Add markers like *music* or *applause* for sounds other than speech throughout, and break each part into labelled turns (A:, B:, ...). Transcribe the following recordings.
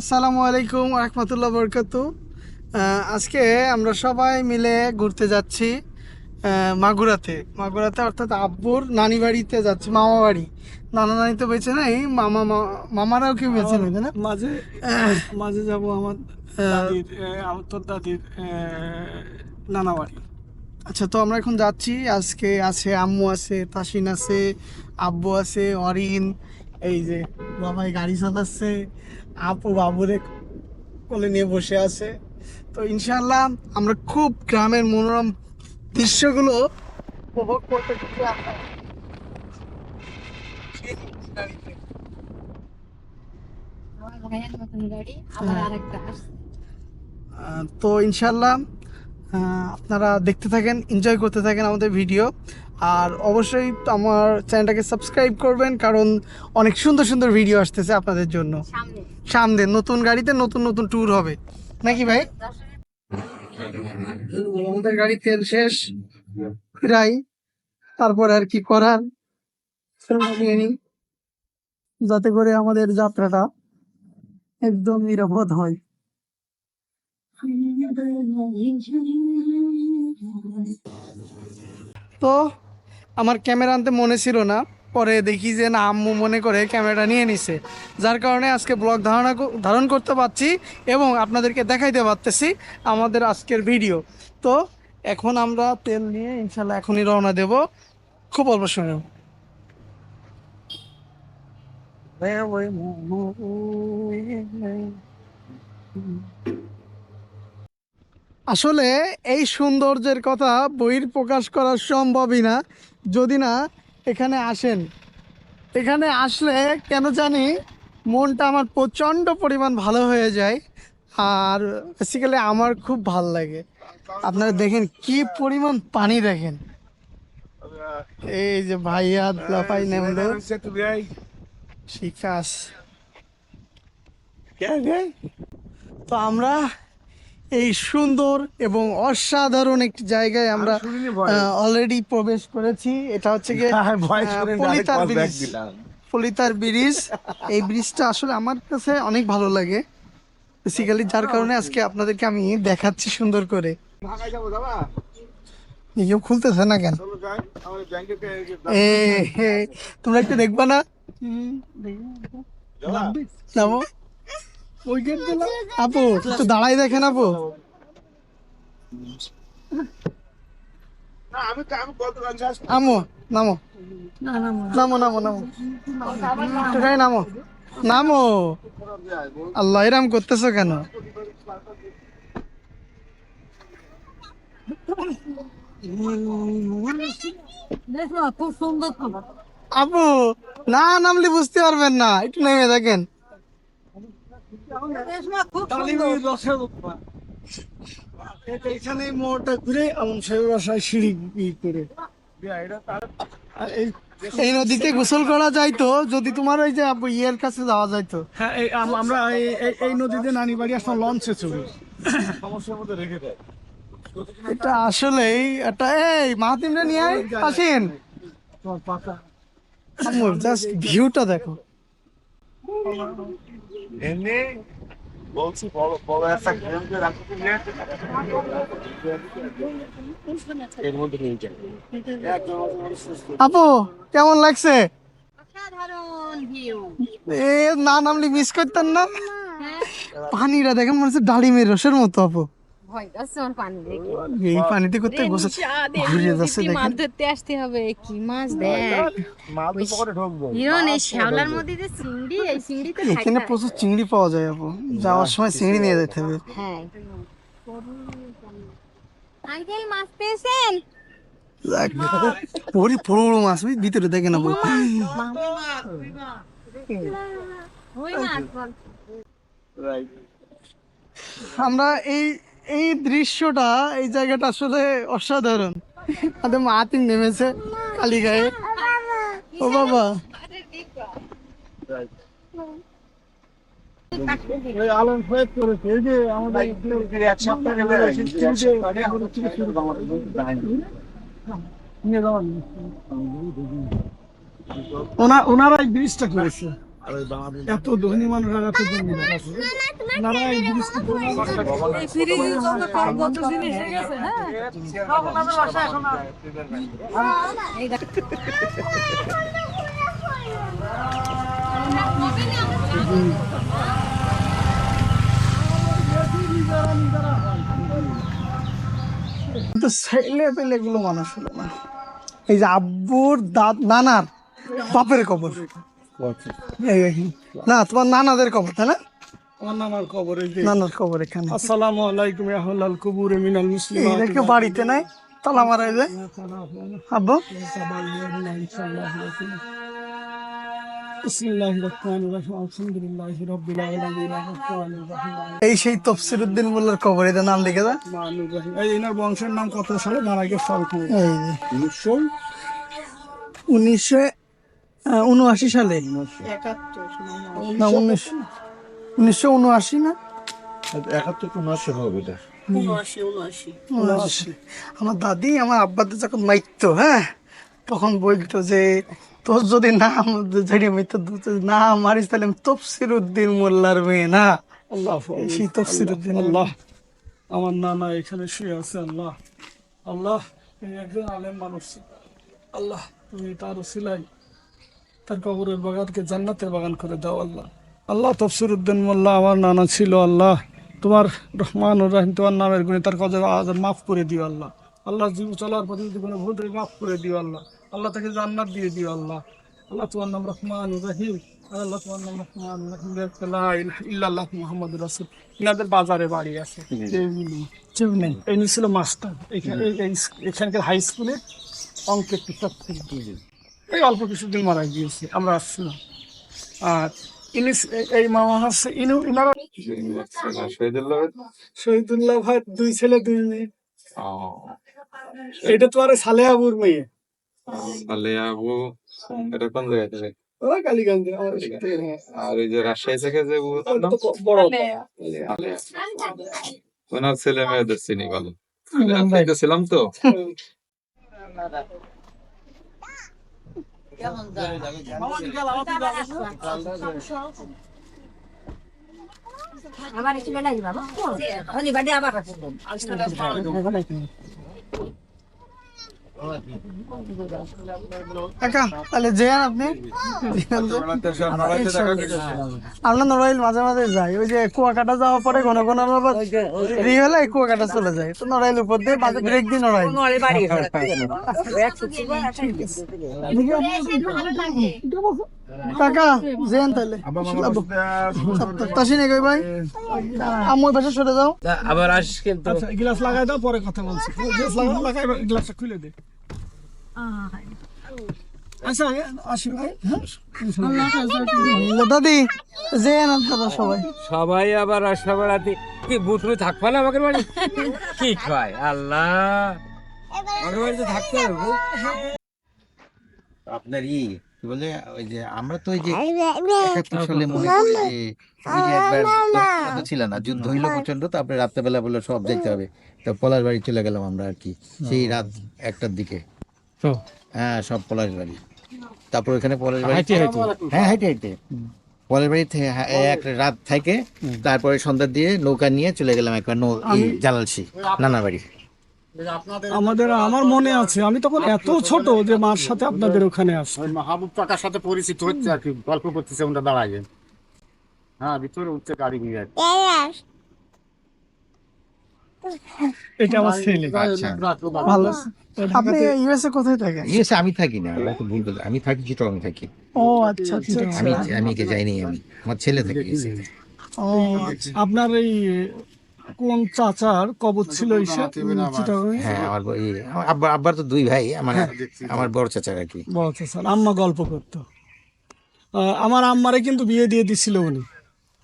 A: আসসালামু আলাইকুম রহমতুল্লাহ বরকাতু। আজকে আমরা সবাই মিলে ঘুরতে যাচ্ছি মাগুরাতে। মাগুরাতে অর্থাৎ আব্বুর নানি বাড়িতে যাচ্ছি মামা বাড়ি নানা নানি তো বেঁচে নেই মামা মামারাও কেউ বেঁচে নেই না?
B: মাঝে মাঝে যাব আমার দাদির আমার তোর দাদির নানা বাড়ি
A: আচ্ছা তো আমরা এখন যাচ্ছি আজকে আছে আম্মু আছে তাসিন আছে আব্বু আছে অরিন এই যে বাবাই গাড়ি চালাচ্ছে, আপু বাবুরে কোলে নিয়ে বসে আছে। তো ইনশাল্লাহ আমরা খুব গ্রামের মনোরম দৃশ্যগুলো উপভোগ করতে তো ইনশাল্লাহ আপনারা দেখতে থাকেন এনজয় করতে থাকেন আমাদের ভিডিও আর অবশ্যই আমার চ্যানেলটাকে সাবস্ক্রাইব করবেন কারণ অনেক সুন্দর সুন্দর ভিডিও আসতেছে আপনাদের জন্য।
C: সামনে।
A: নতুন গাড়িতে নতুন নতুন ট্যুর হবে। নাকি ভাই? আমাদের গাড়ি তেল শেষ প্রায়। তারপর আর কি করার? যাতে করে আমাদের যাত্রাটা একদম নিরাপদ হয়। তো আমার ক্যামেরা আনতে মনে ছিল না। পরে দেখি যে না, আম্মু মনে করে ক্যামেরাটা নিয়ে নিছে। যার কারণে আজকে ব্লগ ধারণা ধারণ করতে পারছি এবং আপনাদেরকে দেখাইতে পারতেছি আমাদের আজকের ভিডিও। তো এখন আমরা তেল নিয়ে ইনশাল্লাহ এখনই রওনা দেব। খুব অল্প সময় আসলে এই সৌন্দর্যের কথা বইয়ের প্রকাশ করা সম্ভবই না। যদি না এখানে আসেন। এখানে আসলে কেন জানি মনটা আমার প্রচণ্ড পরিমাণ ভালো হয়ে যায় আর বেসিক্যালি আমার খুব ভালো লাগে। আপনারা দেখেন কি পরিমাণ পানি দেখেন। এই যে ভাইয়া লাফাই নেমলো শিকাস তো আমরা এই সুন্দর এবং অসাধারণ একটি জায়গায় আমরা অলরেডি প্রবেশ করেছি। এটা হচ্ছে গিয়ে পলিতার ব্রিজ পলিতার ব্রিজ এই ব্রিজটা আসলে আমার কাছে অনেক ভালো লাগে। বেসিক্যালি যার কারণে আজকে আপনাদেরকে আমি দেখাচ্ছি সুন্দর করে। কেউ খুলতেছে না কেন? এ হে, তোমরা একটু দেখবা না? ওই গেট আপু একটু দাঁড়াই দেখেন আপু। আমো নামো নামো। নামো নামো একটু নামো নামো। আল্লাহ এরাম করতেছো কেন?
C: সুন্দর
A: আপু না নামলে বুঝতে পারবেন না। একটু নেমে দেখেন
C: রেশমা খুব সুন্দর
A: এটা এখানে মোড়টা ঘুরে সেই বাসায় সিঁড়ি করে। আর এই- এই নদীতে গোসল করা যাইতো যদি তোমার ওই যে ইয়ের কাছে যাওয়া যাইতো
B: হ্যাঁ এই আমরা এই- নদীতে নানি বাড়ি আসলাম লঞ্চে চড়ি সমস্যার মধ্যে রেখে দেয়।
A: এটা আসলেই এটা এই মাহাতিমরা নিয়ে আয় আসেন। জাস্ট ভিউটা দেখো।
D: এমনি বলছি বড় বড় একটা রাখতে এর মধ্যে নিয়ে যাবে
A: আপু কেমন লাগছে? এ না নামলে মিস করতেন না?
C: পানিরা
A: পানিটা দেখেন মনে হচ্ছে ডালিমের রসের মতো আপু।
C: দেখে
A: এই পানিতে করতে গোসল ঘুরিয়ে যাচ্ছে
C: মাছ ধরতে আসতে হবে কি মাছ দেখ
D: মাল তো পকেটে ঢুকবো
C: হিরন এই শ্যাওলার মধ্যে যে চিংড়ি এই চিংড়িতে
A: এখানে প্রচুর চিংড়ি পাওয়া যায় আপু যাওয়ার সময় চিংড়ি নিয়ে যেতে হবে
C: হ্যাঁ আঙ্কেল মাছ পেয়েছেন
A: পরি বড় বড় মাছ ওই ভিতরে
C: ওই মাছ
A: আমরা এই এই দৃশ্যটা এই জায়গাটা আসলে অসাধারণ। আমাদের মাতিম নেমেছে কালীগায়ে ও বাবা।
B: করেছে। এই ব্রিজটা করেছে। এত ধনী মানুষ আর এত ধনী না নানা এই জিনিসটা
A: কিন্তু ছেলে পেলে গুলো মানুষ হলো না। এই যে আব্বুর দাদ নানার বাপের কবর। না তোমার নানাদের কবর তাই না?
B: আমার নানার কবর এই
A: নানার কবর এখানে।
B: আসসালামু আলাইকুম আহলাল কুবুর মিনাল
A: বাড়িতে নাই? তালা মারা যায়। আব্বু? এই সেই তফসির উদ্দিন মোল্লার কবর এদের নাম লিখে দেয়
B: এনার বংশের নাম কত সালে? মারা গেছে
A: উনিশশো উনআশি সালে। না উনিশ। উনিশশো উনআশি না?
D: একাত্তর তো নশো হবে এটা?
A: আমার দাদি আমার আব্বাদের যখন মাইতো হ্যাঁ তখন বলতো যে তোর যদি নাম ঝেড়ে মাইতো না মারিস তাহলে আমি তফসির উদ্দিন মোল্লার মেয়ে না?
B: আল্লাহ
A: সেই তফসির উদ্দিন
B: আল্লাহ আমার নানা এখানে শুয়ে আছে আল্লাহ। আল্লাহ তুমি একজন আলেম মানুষ। আল্লাহ তুমি তার সিলাই তার কবরের বাগানকে জান্নাতের বাগান করে দাও আল্লাহ। আল্লাহ তফসির উদ্দিন মোল্লা আমার নানা ছিল আল্লাহ। তোমার রহমান রাহিম তোমার নামের গুণে তার কাজে আজ মাফ করে দিও আল্লাহ। আল্লাহ জীব চলার পথে যদি কোনো ভুল মাফ করে দিও আল্লাহ। আল্লাহ তাকে জান্নাত দিয়ে দিও আল্লাহ। আল্লাহ তোমার নাম রহমান রাহিম। আল্লাহ তোমার নাম রহমান রাহিম। ইল্লাল্লাহ মুহাম্মদ রাসূল। ইনাদের বাজারে বাড়ি আছে। ইনি ছিল মাস্টার। এখানে এই- এই- এখানকার হাই স্কুলে অঙ্কের টিচার এই অল্প কিছুদিন মারা গিয়েছে আমরা আসছিলাম আর ইনি এই- মামা হচ্ছে ইনু ইনারা শহীদুল্লাহ ভাই দুই ছেলে দুই মেয়ে। এটা তো আর সালেহাবুর মেয়ে।
E: এটা কোন জায়গা থেকে?
B: ওরা কালীগঞ্জে। আমার সাথে।
E: আর ওই যে রাজশাহী থেকে যে ওনার ছেলে মেয়েদের চিনি ভালো ছিলাম তো।
C: আবার একটু বেলা বাড়ি আবার
A: কাকা তাহলে যেন আপনি। আমরা নড়াইল মাঝে মাঝে যাই। ওই যে কুয়াকাটা যাওয়ার পরে ঘন ঘন আবার রি হলে কুয়াকাটা চলে যায় তো নড়াইল উপর দিয়ে মাঝে ব্রেক দিয়ে নড়াইল। কাকা যেন তাহলে। তাসি নাকি ভাই। আমি পাশে সরে যাও।
F: আবার আসিস কিন্তু।
B: আচ্ছা গ্লাস লাগাই দাও পরে কথা বলছি। গ্লাস লাগাই লাগাই গ্লাসটা খুলে দে। আচ্ছা আসি ভাই হ্যাঁ?
A: দাদি যেন আপনারা সবাই।
F: সবাই আবার আসা বেড়াতে কি বুথরু থাকবা না আমাদের বাড়ি? কি কয় আল্লাহ। বাড়িতে থাকতে হবে।
G: আপনার ই কি বলে ওই যে আমরা তো ওই যে একাত্তর সালে মনে করি যে ওই যে একবার ছিল না যুদ্ধ হইল প্রচণ্ড তারপরে রাত্রেবেলা বলল সব যেতে হবে। তো পলাশ বাড়ি চলে গেলাম আমরা আর কি সেই রাত একটার দিকে।
F: তো?
G: হ্যাঁ সব পলাশ বাড়ি। তারপর ওখানে পলাশ বাড়ি হ্যাঁ হাইটে হাইটে। পলাশ বাড়ি থেকে হ্যাঁ, এক রাত থেকে তারপরে সন্ধ্যা দিয়ে নৌকা নিয়ে চলে গেলাম একবার নৌ জালালসি নানা বাড়ি।
B: আমাদের আমার মনে আছে আমি তখন এত ছোট যে মার সাথে আপনাদের ওখানে আসি
D: মাহবুব কাকার সাথে পরিচিত হচ্ছে আর কি গল্প করতেছে ওটা দাঁড়ায় হ্যাঁ ভিতরে উঠছে গাড়ি নিয়ে। আর
B: এটা আমার ছেলে।
G: আচ্ছা।
A: ভালো। আপনি ইউএসএ কোথায় থাকেন?
G: ইয়েস আমি থাকি না ভুল। আমি থাকি চিটং থাকি।
A: ও আচ্ছা আচ্ছা আচ্ছা।
G: আমি আমি একে যাইনি আমি আমার ছেলে থাকে
A: ও আচ্ছা।
B: আপনার এই কোন চাচার কবর ছিল
G: হ্যাঁ আমার আব্বা আব্বার তো দুই ভাই আমার আমার বড় চাচার আর কি।
B: বড় চাচার আম্মা গল্প করতো। আমার আম্মারে কিন্তু বিয়ে দিয়ে দিছিল উনি।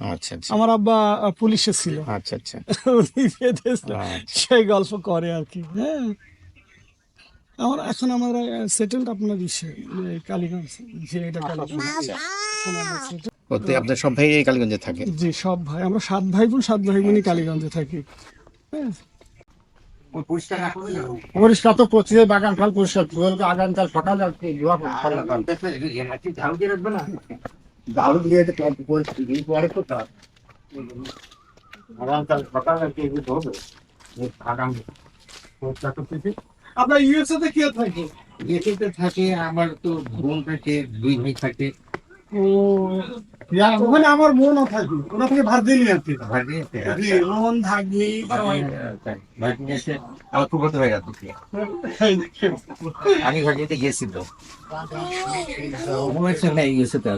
G: আচ্ছা আচ্ছা।
B: আমার আব্বা পুলিশে ছিল।
G: আচ্ছা আচ্ছা। *laughs*
B: উনি বিয়ে দিয়েছিল
G: আচ্ছা।
B: সেই গল্প করে আর কি হ্যাঁ। আমার এখন আমার সেটেলড আপনার ইসে কালীগঞ্জ যে এটা কালীগঞ্জ
G: ও তো আপনার সব ভাই এই কালীগঞ্জে থাকে।
B: জি সব ভাই। আমরা সাত ভাই বোন সাত ভাই বোনই কালীগঞ্জে থাকি। হ্যাঁ।
D: পরিষ্কার তো করছে বাগান খাল পরিষ্কার। ফুলকে আগামীকাল সকালে কি ধোয়া ফেলা দারু দিয়ে পরে তো তার তার সকালে কি একটু হবে আগাম চেষ্টা করতেছি।
B: আপনার ইউএসএ তে কে থাকে
G: এতে থাকে আমার তো বোন থাকে দুই ভাই থাকে।
B: ও ওখানে আমার মনও থাকবে ওরা থেকে ভার্জিনিয়াতে
G: মন থাকবে হয়ে। আমি ভাগ্নিতে গেছি তো। আমার গেছে তো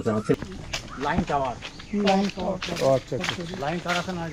B: line tower line tower line tower আছে না